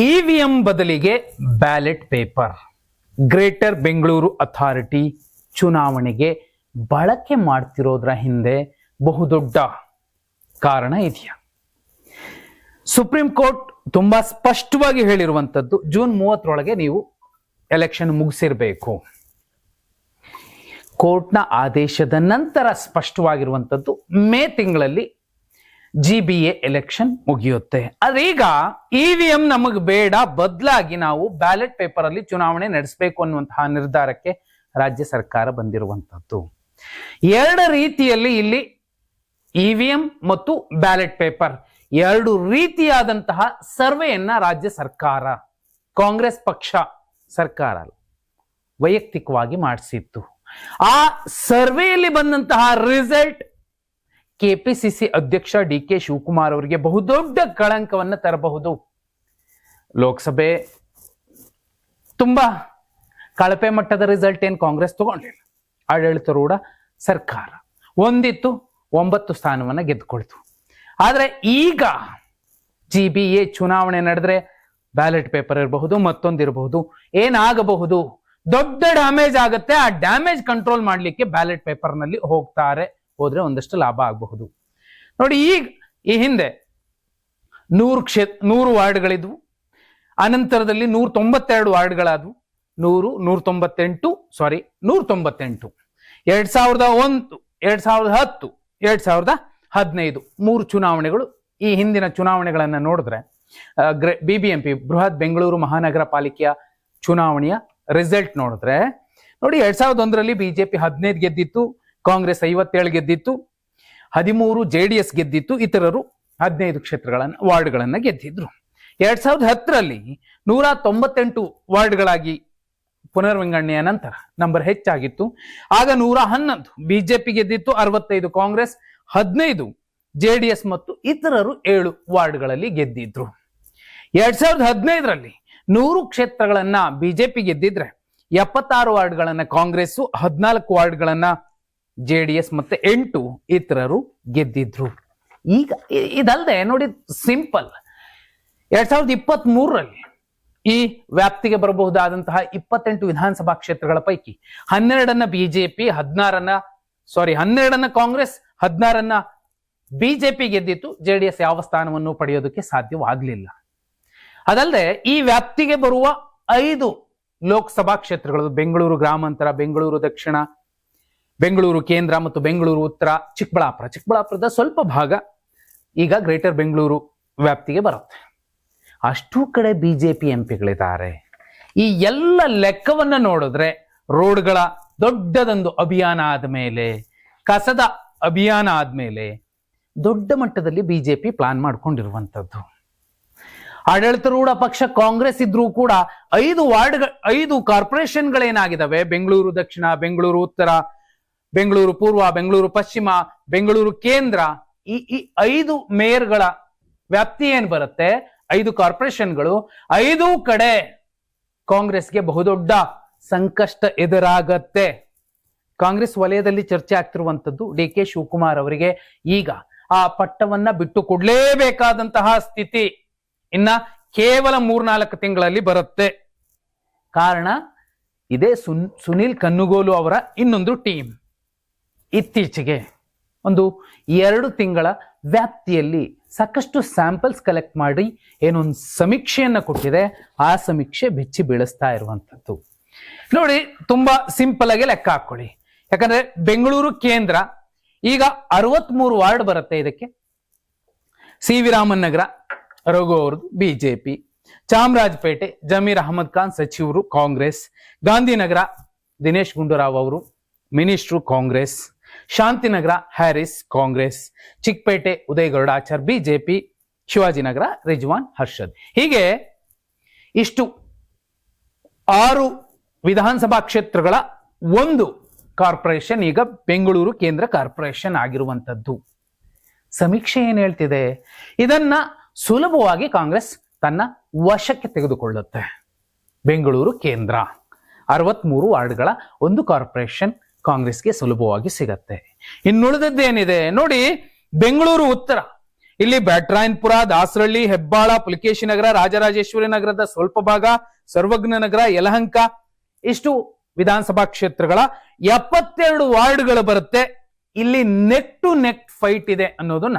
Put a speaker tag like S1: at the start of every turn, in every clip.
S1: EVM ಬದಲಿಗೆ ballot paper. Greater Bengaluru authority ಚುನಾವಣೆಗೆ ಬಳಕೆ ಮಾಡ್ತಿರೋದ್ರ ಹಿಂದೆ ಬಹುದೊಡ್ಡ ಕಾರಣ ಇದೆಯಾ? ಸುಪ್ರೀಂ ಕೋರ್ಟ್ ತುಂಬಾ ಸ್ಪಷ್ಟವಾಗಿ ಹೇಳಿರುವಂಥದ್ದು ಜೂನ್ ಮೂವತ್ತರೊಳಗೆ ನೀವು ಎಲೆಕ್ಷನ್ ಮುಗಿಸಿರ್ಬೇಕು. ಕೋರ್ಟ್ನ ಆದೇಶದ ನಂತರ ಸ್ಪಷ್ಟವಾಗಿರುವಂಥದ್ದು ಮೇ ತಿಂಗಳಲ್ಲಿ ಜಿ ಬಿ ಎಲೆಕ್ಷನ್ ಮುಗಿಯುತ್ತೆ. ಆದ್ರೆ ಈಗ ಇ ವಿ ಎಂ ನಮಗೆ ಬೇಡ, ಬದಲಾಗಿ ನಾವು ಬ್ಯಾಲೆಟ್ ಪೇಪರ್ ಅಲ್ಲಿ ಚುನಾವಣೆ ನಡೆಸಬೇಕು ಅನ್ನುವಂತಹ ನಿರ್ಧಾರಕ್ಕೆ ರಾಜ್ಯ ಸರ್ಕಾರ ಬಂದಿರುವಂತದ್ದು ಎರಡು ರೀತಿಯಲ್ಲಿ ಇಲ್ಲಿ ಇ ವಿ ಎಂ ಮತ್ತು ಬ್ಯಾಲೆಟ್ ಪೇಪರ್ ಎರಡು ರೀತಿಯಾದಂತಹ ಸರ್ವೆಯನ್ನ ರಾಜ್ಯ ಸರ್ಕಾರ, ಕಾಂಗ್ರೆಸ್ ಪಕ್ಷ ಸರ್ಕಾರ ವೈಯಕ್ತಿಕವಾಗಿ ಮಾಡಿಸಿತ್ತು. ಆ ಸರ್ವೆಯಲ್ಲಿ ಬಂದಂತಹ ರಿಸಲ್ಟ್ ಕೆಪಿಸಿಸಿ ಅಧ್ಯಕ್ಷ ಡಿ ಕೆ ಶಿವಕುಮಾರ್ ಅವರಿಗೆ ಬಹುದೊಡ್ಡ ಕಳಂಕವನ್ನು ತರಬಹುದು. ಲೋಕಸಭೆ ತುಂಬಾ ಕಳಪೆ ಮಟ್ಟದ ರಿಸಲ್ಟ್ ಏನು ಕಾಂಗ್ರೆಸ್ ತಗೊಂಡಿಲ್ಲ. ಆಡಳಿತಾರೂಢ ಸರ್ಕಾರ. ಒಂದಿತ್ತು, ಒಂಬತ್ತು ಸ್ಥಾನವನ್ನು ಗೆದ್ದುಕೊಳ್ತು ಆದರೆ ಈಗ ಜಿ ಬಿ ಎ ಚುನಾವಣೆ ನಡೆದ್ರೆ ಬ್ಯಾಲೆಟ್ ಪೇಪರ್ ಇರಬಹುದು ಮತ್ತೊಂದಿರಬಹುದು ಏನಾಗಬಹುದು? ದೊಡ್ಡ ಡ್ಯಾಮೇಜ್ ಆಗುತ್ತೆ. ಆ ಡ್ಯಾಮೇಜ್ ಕಂಟ್ರೋಲ್ ಮಾಡಲಿಕ್ಕೆ ಬ್ಯಾಲೆಟ್ ಪೇಪರ್ನಲ್ಲಿ ಹೋಗ್ತಾರೆ. ಹೋದ್ರೆ ಒಂದಷ್ಟು ಲಾಭ ಆಗಬಹುದು. ನೋಡಿ ಈಗ ಈ ಹಿಂದೆ ನೂರು ಕ್ಷೇತ್ರ ನೂರು ವಾರ್ಡ್ಗಳಿದ್ವು. ಅನಂತರದಲ್ಲಿ ನೂರ ತೊಂಬತ್ತೆರಡು ವಾರ್ಡ್ಗಳಾದವು. ನೂರು ನೂರ ತೊಂಬತ್ತೆಂಟು ಸಾರಿ ನೂರ ತೊಂಬತ್ತೆಂಟು ಎರಡ್ ಸಾವಿರದ ಒಂದು, ಎರಡ್ ಸಾವಿರದ ಹತ್ತು, ಎರಡ್ ಸಾವಿರದ ಹದಿನೈದು ಮೂರು ಚುನಾವಣೆಗಳು. ಈ ಹಿಂದಿನ ಚುನಾವಣೆಗಳನ್ನು ನೋಡಿದ್ರೆ B B M P Bruhat Bengaluru ಮಹಾನಗರ ಪಾಲಿಕೆಯ ಚುನಾವಣೆಯ ರಿಸಲ್ಟ್ ನೋಡಿದ್ರೆ, ನೋಡಿ, ಎರಡ್ ಸಾವಿರದ ಒಂದರಲ್ಲಿ ಬಿಜೆಪಿ ಹದಿನೈದು ಗೆದ್ದಿತ್ತು. ಕಾಂಗ್ರೆಸ್ ಐವತ್ತೇಳು ಗೆದ್ದಿತ್ತು, ಹದಿಮೂರು ಜೆ ಡಿ ಎಸ್ ಗೆದ್ದಿತ್ತು, ಇತರರು ಹದಿನೈದು ಕ್ಷೇತ್ರಗಳನ್ನು, ವಾರ್ಡ್ಗಳನ್ನು ಗೆದ್ದಿದ್ರು. ಎರಡ್ ಸಾವಿರದ ಹತ್ತರಲ್ಲಿ ನೂರ ತೊಂಬತ್ತೆಂಟು ವಾರ್ಡ್ಗಳಾಗಿ ಪುನರ್ವಿಂಗಡಣೆಯ ನಂತರ ನಂಬರ್ ಹೆಚ್ಚಾಗಿತ್ತು. ಆಗ ನೂರ ಹನ್ನೊಂದು ಬಿಜೆಪಿ ಗೆದ್ದಿತ್ತು, ಅರವತ್ತೈದು ಕಾಂಗ್ರೆಸ್, ಹದಿನೈದು ಜೆ ಡಿ ಎಸ್ ಮತ್ತು ಇತರರು ಏಳು ವಾರ್ಡ್ಗಳಲ್ಲಿ ಗೆದ್ದಿದ್ರು. ಎರಡ್ ಸಾವಿರದ ಹದಿನೈದರಲ್ಲಿ ನೂರು ಕ್ಷೇತ್ರಗಳನ್ನ ಬಿಜೆಪಿ ಗೆದ್ದಿದ್ರೆ ಎಪ್ಪತ್ತಾರು ವಾರ್ಡ್ಗಳನ್ನ ಕಾಂಗ್ರೆಸ್ ಹದಿನಾಲ್ಕು ವಾರ್ಡ್ಗಳನ್ನ ಜೆ ಡಿ ಎಸ್ ಮತ್ತೆ ಎಂಟು ಇತರರು ಗೆದ್ದಿದ್ರು. ಈಗ ಇದಲ್ಲದೆ ನೋಡಿ ಸಿಂಪಲ್. ಎರಡ್ ಸಾವಿರದ ಇಪ್ಪತ್ತ್ ಮೂರರಲ್ಲಿ ಈ ವ್ಯಾಪ್ತಿಗೆ ಬರಬಹುದಾದಂತಹ ಇಪ್ಪತ್ತೆಂಟು ವಿಧಾನಸಭಾ ಕ್ಷೇತ್ರಗಳ ಪೈಕಿ ಹನ್ನೆರಡನ್ನ ಬಿಜೆಪಿ, ಹದಿನಾರನ್ನ ಸಾರಿ ಹನ್ನೆರಡನ್ನ ಕಾಂಗ್ರೆಸ್, ಹದಿನಾರನ್ನ ಬಿಜೆಪಿ ಗೆದ್ದಿತ್ತು. ಜೆ ಡಿ ಎಸ್ ಯಾವ ಸ್ಥಾನವನ್ನು ಪಡೆಯೋದಕ್ಕೆ ಸಾಧ್ಯವಾಗಲಿಲ್ಲ. ಅದಲ್ಲದೆ ಈ ವ್ಯಾಪ್ತಿಗೆ ಬರುವ ಐದು ಲೋಕಸಭಾ ಕ್ಷೇತ್ರಗಳು, ಬೆಂಗಳೂರು ಗ್ರಾಮಾಂತರ, ಬೆಂಗಳೂರು ದಕ್ಷಿಣ ಬೆಂಗಳೂರು, ಕೇಂದ್ರ ಮತ್ತು ಬೆಂಗಳೂರು, ಉತ್ತರ ಚಿಕ್ಕಬಳ್ಳಾಪುರ. ಚಿಕ್ಕಬಳ್ಳಾಪುರದ ಸ್ವಲ್ಪ ಭಾಗ ಈಗ ಗ್ರೇಟರ್ ಬೆಂಗಳೂರು ವ್ಯಾಪ್ತಿಗೆ ಬರುತ್ತೆ. ಅಷ್ಟೂ ಕಡೆ ಬಿ ಜೆ ಪಿ ಎಂ ಪಿಗಳಿದ್ದಾರೆ ಈ ಎಲ್ಲ ಲೆಕ್ಕವನ್ನು ನೋಡಿದ್ರೆ ರೋಡ್ಗಳ ದೊಡ್ಡದೊಂದು ಅಭಿಯಾನ ಆದಮೇಲೆ ಕಸದ ಅಭಿಯಾನ ಆದಮೇಲೆ ದೊಡ್ಡ ಮಟ್ಟದಲ್ಲಿ ಬಿ ಜೆ ಪಿ ಪ್ಲಾನ್ ಮಾಡಿಕೊಂಡಿರುವಂಥದ್ದು. ಆಡಳಿತಾರೂಢ ಪಕ್ಷ, ಕಾಂಗ್ರೆಸ್ ಇದ್ರೂ ಕೂಡ ಐದು ವಾರ್ಡ್ ಐದು ಕಾರ್ಪೊರೇಷನ್ಗಳೇನಾಗಿದ್ದಾವೆ ಬೆಂಗಳೂರು ದಕ್ಷಿಣ, ಬೆಂಗಳೂರು ಉತ್ತರ ಬೆಂಗಳೂರು ಪೂರ್ವ, ಬೆಂಗಳೂರು ಪಶ್ಚಿಮ, ಬೆಂಗಳೂರು ಕೇಂದ್ರ, ಈ ಈ ಐದು ಮೇಯರ್ಗಳ ವ್ಯಾಪ್ತಿ ಏನ್ ಬರುತ್ತೆ? ಐದು ಕಾರ್ಪೊರೇಷನ್ಗಳು, ಐದು ಕಡೆ ಕಾಂಗ್ರೆಸ್ಗೆ ಬಹುದೊಡ್ಡ ಸಂಕಷ್ಟ ಎದುರಾಗತ್ತೆ. ಕಾಂಗ್ರೆಸ್ ವಲಯದಲ್ಲಿ ಚರ್ಚೆ ಆಗ್ತಿರುವಂತದ್ದು ಡಿ ಕೆ ಶಿವಕುಮಾರ್ ಅವರಿಗೆ. ಈಗ ಆ ಪಟ್ಟವನ್ನ ಬಿಟ್ಟು ಕೊಡ್ಲೇಬೇಕಾದಂತಹ ಸ್ಥಿತಿ ಇನ್ನ ಕೇವಲ ಮೂರ್ನಾಲ್ಕು ತಿಂಗಳಲ್ಲಿ ಬರುತ್ತೆ. ಕಾರಣ, ಇದೇ ಸುನ್, ಸುನಿಲ್ ಕನ್ನುಗೋಲು ಅವರ ಇನ್ನೊಂದು ಟೀಮ್. ಇತ್ತೀಚೆಗೆ ಒಂದು ಎರಡು ತಿಂಗಳ ವ್ಯಾಪ್ತಿಯಲ್ಲಿ ಸಾಕಷ್ಟು ಸ್ಯಾಂಪಲ್ಸ್ ಕಲೆಕ್ಟ್ ಮಾಡಿ ಏನೊಂದು ಸಮೀಕ್ಷೆಯನ್ನು ಕೊಟ್ಟಿದೆ, ಆ ಸಮೀಕ್ಷೆ ಬೆಚ್ಚಿ ಬೀಳಿಸ್ತಾ ಇರುವಂಥದ್ದು. ನೋಡಿ, ತುಂಬಾ ಸಿಂಪಲ್ ಆಗಿ ಲೆಕ್ಕ ಹಾಕೊಳ್ಳಿ. ಯಾಕಂದ್ರೆ ಬೆಂಗಳೂರು ಕೇಂದ್ರ ಈಗ ಅರವತ್ಮೂರು ವಾರ್ಡ್ ಬರುತ್ತೆ ಇದಕ್ಕೆ. ಸಿ ವಿ ರಾಮನ್ ನಗರ ರಘು ಅವ್ರದ್ದು ಬಿಜೆಪಿ, ಚಾಮರಾಜಪೇಟೆ, ಜಮೀರ್ ಅಹಮದ್ ಖಾನ್ ಸಚಿವರು ಕಾಂಗ್ರೆಸ್, ಗಾಂಧಿನಗರ ದಿನೇಶ್ ಗುಂಡೂರಾವ್ ಅವರು minister Congress. Shantinagar, Haris Congress, Chickpet, Udaya Gowda, Achar, BJP, Shivajinagar, Rizwan, Harshad. ಹೀಗೆ ಇಷ್ಟು ಆರು ವಿಧಾನಸಭಾ ಕ್ಷೇತ್ರಗಳ ಒಂದು ಕಾರ್ಪೊರೇಷನ್, ಈಗ ಬೆಂಗಳೂರು ಕೇಂದ್ರ ಕಾರ್ಪೊರೇಷನ್ ಆಗಿರುವಂತದ್ದು ಸಮೀಕ್ಷೆ ಏನು ಹೇಳ್ತಿದೆ? ಇದನ್ನ ಸುಲಭವಾಗಿ ಕಾಂಗ್ರೆಸ್ ತನ್ನ ವಶಕ್ಕೆ ತೆಗೆದುಕೊಳ್ಳುತ್ತೆ. ಬೆಂಗಳೂರು ಕೇಂದ್ರ. ಅರವತ್ಮೂರು ವಾರ್ಡ್ಗಳ ಒಂದು ಕಾರ್ಪೊರೇಷನ್ ಕಾಂಗ್ರೆಸ್ಗೆ ಸುಲಭವಾಗಿ ಸಿಗತ್ತೆ. ಇನ್ನುಳಿದದ್ದೇನಿದೆ ನೋಡಿ, ಬೆಂಗಳೂರು ಉತ್ತರ. ಇಲ್ಲಿ ಬ್ಯಾಟ್ರಾಯನ್ಪುರ, ದಾಸರಳ್ಳಿ, ಹೆಬ್ಬಾಳ, ಪುಲಿಕೇಶಿ ನಗರ, ರಾಜರಾಜೇಶ್ವರಿ ನಗರದ ಸ್ವಲ್ಪ ಭಾಗ, ಸರ್ವಜ್ಞ ನಗರ, ಯಲಹಂಕ, ಇಷ್ಟು ವಿಧಾನಸಭಾ ಕ್ಷೇತ್ರಗಳ ಎಪ್ಪತ್ತೆರಡು ವಾರ್ಡ್ಗಳು ಬರುತ್ತೆ. ಇಲ್ಲಿ ನೆಕ್ ಟು ನೆಕ್ ಫೈಟ್ ಇದೆ ಅನ್ನೋದನ್ನ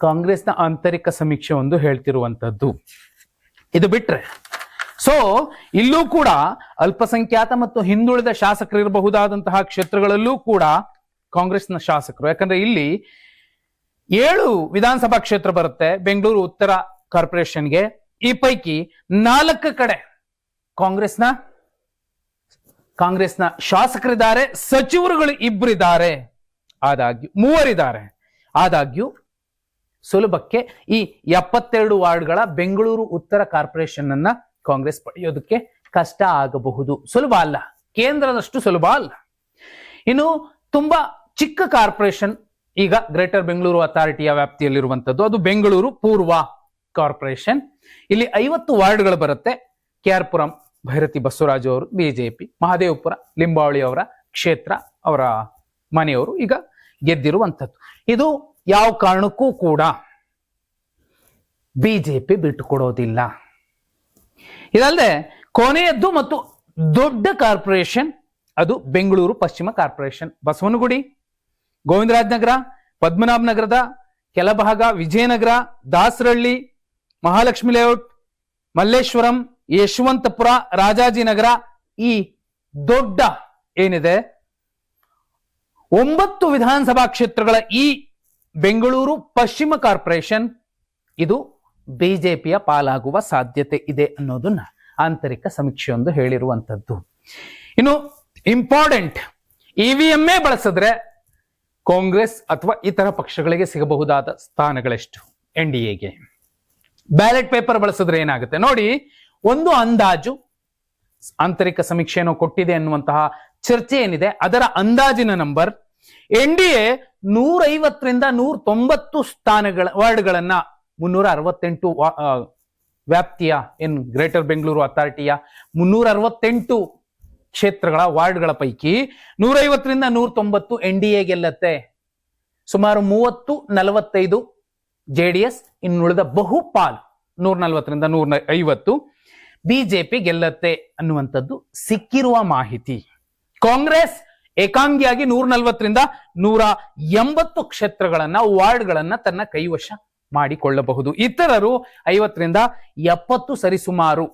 S1: ಕಾಂಗ್ರೆಸ್ನ ಆಂತರಿಕ ಸಮೀಕ್ಷೆ ಒಂದು ಹೇಳ್ತಿರುವಂತದ್ದು. ಇದು ಬಿಟ್ರೆ ಸೊ ಇಲ್ಲೂ ಕೂಡ ಅಲ್ಪಸಂಖ್ಯಾತ ಮತ್ತು ಹಿಂದುಳಿದ ಶಾಸಕರು ಇರಬಹುದಾದಂತಹ ಕ್ಷೇತ್ರಗಳಲ್ಲೂ ಕೂಡ ಕಾಂಗ್ರೆಸ್ನ ಶಾಸಕರು. ಯಾಕಂದ್ರೆ ಇಲ್ಲಿ ಏಳು ವಿಧಾನಸಭಾ ಕ್ಷೇತ್ರ ಬರುತ್ತೆ, ಬೆಂಗಳೂರು ಉತ್ತರ ಕಾರ್ಪೊರೇಷನ್ಗೆ. ಈ ಪೈಕಿ ನಾಲ್ಕು ಕಡೆ ಕಾಂಗ್ರೆಸ್ನ ಕಾಂಗ್ರೆಸ್ನ ಶಾಸಕರಿದ್ದಾರೆ, ಸಚಿವರುಗಳು ಇಬ್ಬರಿದ್ದಾರೆ ಆದಾಗ್ಯೂ ಮೂವರಿದ್ದಾರೆ. ಆದಾಗ್ಯೂ ಸುಲಭಕ್ಕೆ ಈ ಎಪ್ಪತ್ತೆರಡು ವಾರ್ಡ್ಗಳ ಬೆಂಗಳೂರು ಉತ್ತರ ಕಾರ್ಪೊರೇಷನ್ ಅನ್ನ ಕಾಂಗ್ರೆಸ್ ಪಡೆಯೋದಕ್ಕೆ ಕಷ್ಟ ಆಗಬಹುದು. ಸುಲಭ ಅಲ್ಲ. ಕೇಂದ್ರದಷ್ಟು ಸುಲಭ ಅಲ್ಲ. ಇನ್ನು ತುಂಬಾ ಚಿಕ್ಕ ಕಾರ್ಪೊರೇಷನ್, ಈಗ ಗ್ರೇಟರ್ ಬೆಂಗಳೂರು ಅಥಾರಿಟಿಯ ವ್ಯಾಪ್ತಿಯಲ್ಲಿರುವಂತದ್ದು ಅದು ಬೆಂಗಳೂರು ಪೂರ್ವ ಕಾರ್ಪೊರೇಷನ್. ಇಲ್ಲಿ ಐವತ್ತು ವಾರ್ಡ್ಗಳು ಬರುತ್ತೆ. ಕೆ ಆರ್ ಪುರಂ ಭೈರತಿ ಬಸವರಾಜ್ ಅವರು, ಬಿಜೆಪಿ, ಮಹದೇವಪುರ, ಲಿಂಬಾವಳಿ ಅವರ ಕ್ಷೇತ್ರ, ಅವರ ಮನೆಯವರು ಈಗ ಗೆದ್ದಿರುವಂಥದ್ದು. ಇದು ಯಾವ ಕಾರಣಕ್ಕೂ ಕೂಡ ಬಿಜೆಪಿ ಬಿಟ್ಟುಕೊಡೋದಿಲ್ಲ. ಇದಲ್ಲದೆ ಕೊನೆಯದ್ದು ಮತ್ತು ದೊಡ್ಡ ಕಾರ್ಪೊರೇಷನ್, ಅದು ಬೆಂಗಳೂರು ಪಶ್ಚಿಮ ಕಾರ್ಪೊರೇಷನ್. ಬಸವನಗುಡಿ ಗೋವಿಂದರಾಜ್ ನಗರ ಪದ್ಮನಾಭ ನಗರದ ಕೆಲಭಾಗ ವಿಜಯನಗರ ದಾಸರಳ್ಳಿ ಮಹಾಲಕ್ಷ್ಮಿ ಲೇಔಟ್ ಮಲ್ಲೇಶ್ವರಂ, ಯಶವಂತಪುರ, ರಾಜಾಜಿನಗರ, ಈ ದೊಡ್ಡ ಏನಿದೆ, ಒಂಬತ್ತು ವಿಧಾನಸಭಾ ಕ್ಷೇತ್ರಗಳ ಈ ಬೆಂಗಳೂರು ಪಶ್ಚಿಮ ಕಾರ್ಪೊರೇಷನ್, ಇದು ಬಿಜೆಪಿಯ ಪಾಲಾಗುವ ಸಾಧ್ಯತೆ ಇದೆ ಅನ್ನೋದನ್ನ ಆಂತರಿಕ ಸಮೀಕ್ಷೆಯೊಂದು ಹೇಳಿರುವಂತದ್ದು ಇನ್ನು ಇಂಪಾರ್ಟೆಂಟ್ ಇವಿಎಂಎ ಬಳಸಿದ್ರೆ ಕಾಂಗ್ರೆಸ್ ಅಥವಾ ಇತರ ಪಕ್ಷಗಳಿಗೆ ಸಿಗಬಹುದಾದ ಸ್ಥಾನಗಳೆಷ್ಟು? ಎನ್ ಡಿ ಎಗೆ ಬ್ಯಾಲೆಟ್ ಪೇಪರ್ ಬಳಸಿದ್ರೆ ಏನಾಗುತ್ತೆ? ನೋಡಿ, ಒಂದು ಅಂದಾಜು ಆಂತರಿಕ ಸಮೀಕ್ಷೆಯನ್ನು ಕೊಟ್ಟಿದೆ ಅನ್ನುವಂತಹ ಚರ್ಚೆ ಏನಿದೆ, ಅದರ ಅಂದಾಜಿನ ನಂಬರ್ ಎನ್ ಡಿ ಎ ನೂರೈವತ್ತರಿಂದ ನೂರ ತೊಂಬತ್ತು ಸ್ಥಾನಗಳ ವಾರ್ಡ್ಗಳನ್ನ ಮುನ್ನೂರ ಅರವತ್ತೆಂಟು ವ್ಯಾಪ್ತಿಯ, ಏನ್ ಗ್ರೇಟರ್ ಬೆಂಗಳೂರು ಅಥಾರಿಟಿಯ ಮುನ್ನೂರ ಅರವತ್ತೆಂಟು ಕ್ಷೇತ್ರಗಳ ವಾರ್ಡ್ಗಳ ಪೈಕಿ ನೂರೈವತ್ತರಿಂದ ನೂರ ತೊಂಬತ್ತು ಎನ್ ಡಿ ಎ ಗೆಲ್ಲತ್ತೆ. ಸುಮಾರು ಮೂವತ್ತು, ನಲವತ್ತೈದು ಜೆ ಡಿ ಎಸ್ ಇನ್ನುಳಿದ ಬಹುಪಾಲು ನೂರ ನಲವತ್ತರಿಂದ ನೂರ ಐವತ್ತು ಬಿಜೆಪಿ ಗೆಲ್ಲತ್ತೆ ಅನ್ನುವಂಥದ್ದು ಸಿಕ್ಕಿರುವ ಮಾಹಿತಿ. ಕಾಂಗ್ರೆಸ್ ಏಕಾಂಗಿಯಾಗಿ ನೂರ ನಲವತ್ತರಿಂದ ನೂರ ಎಂಬತ್ತು ಕ್ಷೇತ್ರಗಳನ್ನ, ವಾರ್ಡ್ಗಳನ್ನ ತನ್ನ ಕೈವಶ ಮಾಡಿಕೊಳ್ಳಬಹುದು. ಇತರರು ಐವತ್ತರಿಂದ ಎಪ್ಪತ್ತು ಸರಿಸುಮಾರು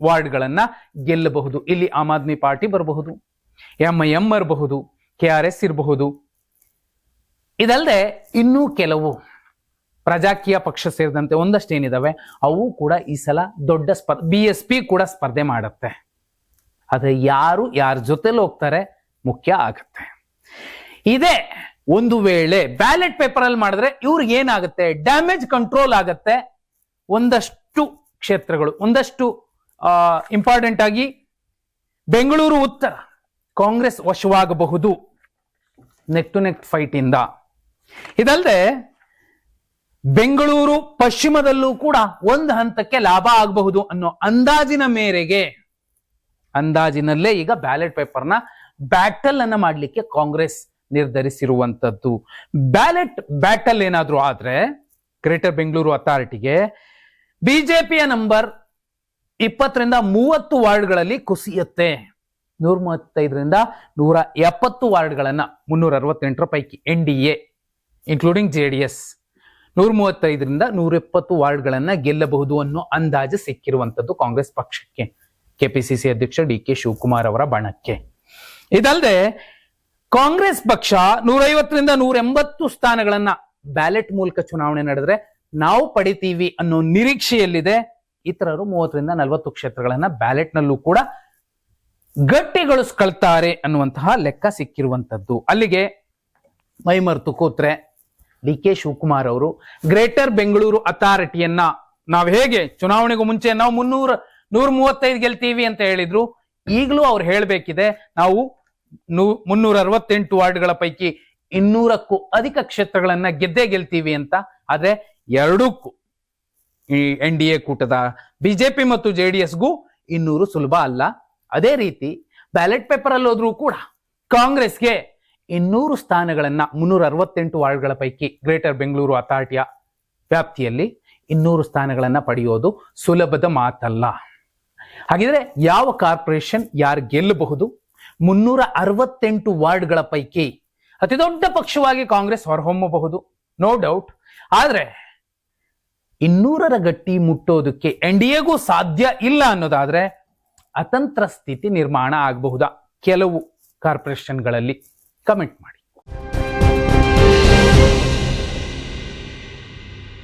S1: ವಾರ್ಡ್ಗಳನ್ನ ಗೆಲ್ಲಬಹುದು. ಇಲ್ಲಿ ಆಮ್ ಆದ್ಮಿ ಪಾರ್ಟಿ ಬರಬಹುದು, ಎಂ ಐ ಎಂ ಇರಬಹುದು ಕೆ ಆರ್ ಎಸ್ ಇರಬಹುದು. ಇದಲ್ಲದೆ ಇನ್ನೂ ಕೆಲವು ಪ್ರಜಾಕೀಯ ಪಕ್ಷ ಸೇರಿದಂತೆ ಒಂದಷ್ಟು ಏನಿದಾವೆ ಅವು ಕೂಡ ಈ ಸಲ ದೊಡ್ಡ ಸ್ಪರ್ಧೆ ಬಿ ಎಸ್ ಪಿ ಕೂಡ ಸ್ಪರ್ಧೆ ಮಾಡುತ್ತೆ. ಅದು ಯಾರು ಯಾರ ಜೊತೆಲಿ ಹೋಗ್ತಾರೆ ಮುಖ್ಯ ಆಗುತ್ತೆ. ಇದೇ ಒಂದು ವೇಳೆ ಬ್ಯಾಲೆಟ್ ಪೇಪರ್ ಅಲ್ಲಿ ಮಾಡಿದ್ರೆ ಇವ್ರಿಗೆ ಏನಾಗುತ್ತೆ? ಡ್ಯಾಮೇಜ್ ಕಂಟ್ರೋಲ್ ಆಗುತ್ತೆ. ಒಂದಷ್ಟು ಕ್ಷೇತ್ರಗಳು, ಒಂದಷ್ಟು ಇಂಪಾರ್ಟೆಂಟ್ ಆಗಿ ಬೆಂಗಳೂರು ಉತ್ತರ ಕಾಂಗ್ರೆಸ್ ವಶವಾಗಬಹುದು. ನೆಕ್ ಟು ನೆಕ್ ಫೈಟ್ ಇಂದ. ಇದಲ್ಲದೆ ಬೆಂಗಳೂರು ಪಶ್ಚಿಮದಲ್ಲೂ ಕೂಡ ಒಂದು ಹಂತಕ್ಕೆ ಲಾಭ ಆಗಬಹುದು ಅನ್ನೋ ಅಂದಾಜಿನ ಮೇರೆಗೆ, ಅಂದಾಜಿನಲ್ಲೇ ಈಗ ಬ್ಯಾಲೆಟ್ ಪೇಪರ್ನ ಬ್ಯಾಟಲ್ ಅನ್ನ ಮಾಡಲಿಕ್ಕೆ ಕಾಂಗ್ರೆಸ್ ನಿರ್ಧರಿಸಿರುವಂತದ್ದು. ಬ್ಯಾಲೆಟ್ ಬ್ಯಾಟಲ್ ಏನಾದರೂ ಆದ್ರೆ ಗ್ರೇಟರ್ ಬೆಂಗಳೂರು ಅಥಾರಿಟಿಗೆ ಬಿಜೆಪಿಯ ನಂಬರ್ ಇಪ್ಪತ್ತರಿಂದ ಮೂವತ್ತು ವಾರ್ಡ್ಗಳಲ್ಲಿ ಕುಸಿಯುತ್ತೆ. ನೂರ ಮೂವತ್ತೈದರಿಂದ ನೂರ ಎಪ್ಪತ್ತು ವಾರ್ಡ್ಗಳನ್ನ ಮುನ್ನೂರ ಅರವತ್ತೆಂಟರ ಪೈಕಿ N D A including J D S ನೂರ ಮೂವತ್ತೈದರಿಂದ ನೂರ ಎಪ್ಪತ್ತು ವಾರ್ಡ್ಗಳನ್ನ ಗೆಲ್ಲಬಹುದು ಅನ್ನೋ ಅಂದಾಜು ಸಿಕ್ಕಿರುವಂತದ್ದು ಕಾಂಗ್ರೆಸ್ ಪಕ್ಷಕ್ಕೆ, ಕೆಪಿಸಿಸಿ ಅಧ್ಯಕ್ಷ ಡಿ ಕೆ ಶಿವಕುಮಾರ್ ಅವರ ಬಣಕ್ಕೆ. ಇದಲ್ಲದೆ ಕಾಂಗ್ರೆಸ್ ಪಕ್ಷ ನೂರೈವತ್ತರಿಂದ ನೂರ ಎಂಬತ್ತು ಸ್ಥಾನಗಳನ್ನ ಬ್ಯಾಲೆಟ್ ಮೂಲಕ ಚುನಾವಣೆ ನಡೆದ್ರೆ ನಾವು ಪಡಿತೀವಿ ಅನ್ನೋ ನಿರೀಕ್ಷೆಯಲ್ಲಿದೆ. ಇತರರು ಮೂವತ್ತರಿಂದ ನಲವತ್ತು ಕ್ಷೇತ್ರಗಳನ್ನ ಬ್ಯಾಲೆಟ್ ನಲ್ಲೂ ಕೂಡ ಗಟ್ಟಿಗೊಳಿಸ್ಕೊಳ್ತಾರೆ ಅನ್ನುವಂತಹ ಲೆಕ್ಕ ಸಿಕ್ಕಿರುವಂತದ್ದು ಅಲ್ಲಿಗೆ ಮೈಮರ್ತು ಕೂತ್ರೆ ಡಿ ಕೆ ಶಿವಕುಮಾರ್ ಅವರು ಗ್ರೇಟರ್ ಬೆಂಗಳೂರು ಅಥಾರಿಟಿಯನ್ನ ನಾವು ಹೇಗೆ ಚುನಾವಣೆಗೂ ಮುಂಚೆ ನಾವು ಮುನ್ನೂರ ನೂರ ಮೂವತ್ತೈದು ಗೆಲ್ತೀವಿ ಅಂತ ಹೇಳಿದ್ರು. ಈಗಲೂ ಅವ್ರು ಹೇಳಬೇಕಿದೆ, ನಾವು ಮುನ್ನೂರ ಅರವತ್ತೆಂಟು ವಾರ್ಡ್ಗಳ ಪೈಕಿ ಇನ್ನೂರಕ್ಕೂ ಅಧಿಕ ಕ್ಷೇತ್ರಗಳನ್ನ ಗೆದ್ದೇ ಗೆಲ್ತೀವಿ ಅಂತ. ಆದ್ರೆ ಎರಡಕ್ಕೂ ಈ ಎನ್ ಡಿ ಎ ಕೂಟದ ಬಿಜೆಪಿ ಮತ್ತು ಜೆ ಡಿ ಎಸ್ಗೂ ಇನ್ನೂರು ಸುಲಭ ಅಲ್ಲ. ಅದೇ ರೀತಿ ಬ್ಯಾಲೆಟ್ ಪೇಪರ್ ಅಲ್ಲಿ ಹೋದ್ರೂ ಕೂಡ ಕಾಂಗ್ರೆಸ್ಗೆ ಇನ್ನೂರು ಸ್ಥಾನಗಳನ್ನ ಮುನ್ನೂರ ಅರವತ್ತೆಂಟು ವಾರ್ಡ್ಗಳ ಪೈಕಿ ಗ್ರೇಟರ್ ಬೆಂಗಳೂರು ಅಥಾರಿಟಿಯ ವ್ಯಾಪ್ತಿಯಲ್ಲಿ ಇನ್ನೂರು ಸ್ಥಾನಗಳನ್ನ ಪಡೆಯೋದು ಸುಲಭದ ಮಾತಲ್ಲ. ಹಾಗಿದ್ರೆ ಯಾವ ಕಾರ್ಪೊರೇಷನ್ ಯಾರು ಗೆಲ್ಲಬಹುದು? ಮುನ್ನೂರ ಅರವತ್ತೆಂಟು ವಾರ್ಡ್ಗಳ ಪೈಕಿ ಅತಿ ದೊಡ್ಡ ಪಕ್ಷವಾಗಿ ಕಾಂಗ್ರೆಸ್ ಹೊರಹೊಮ್ಮಬಹುದು. ನೋ ಡೌಟ್ ಆದ್ರೆ ಇನ್ನೂರರ ಗಟ್ಟಿ ಮುಟ್ಟೋದಕ್ಕೆ ಎನ್ ಡಿ ಎಗೂ ಸಾಧ್ಯ ಇಲ್ಲ ಅನ್ನೋದಾದ್ರೆ ಅತಂತ್ರ ಸ್ಥಿತಿ ನಿರ್ಮಾಣ ಆಗಬಹುದಾ? ಕೆಲವು ಕಾರ್ಪೊರೇಷನ್ಗಳಲ್ಲಿ. ಕಮೆಂಟ್ ಮಾಡಿ.